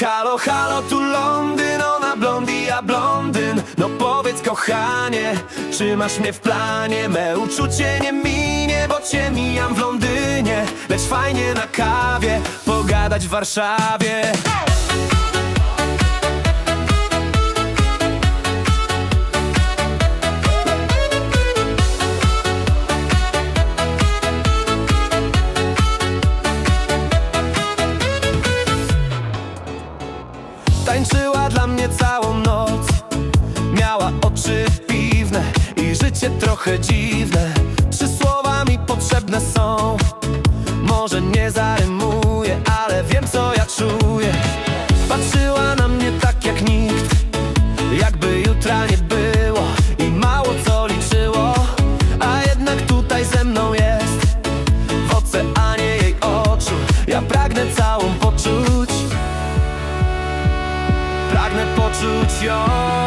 Halo, halo, tu Londyn, ona blondi, a blondyn. No powiedz kochanie, czy masz mnie w planie? Me uczucie nie minie, bo cię mijam w Londynie. Lecz fajnie na kawie, pogadać w Warszawie Tańczyła dla mnie całą noc. Miała oczy piwne i życie trochę dziwne. Trzy słowa mi potrzebne są. Może nie zarymuję, your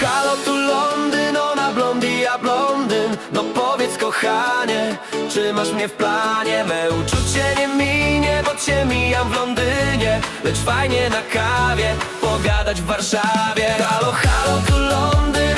Halo, tu Londyn, ona blondi, ja blondyn. No powiedz kochanie, czy masz mnie w planie? Me uczucie nie minie, bo cię mijam w Londynie. Lecz fajnie na kawie, pogadać w Warszawie. Halo, halo, tu Londyn,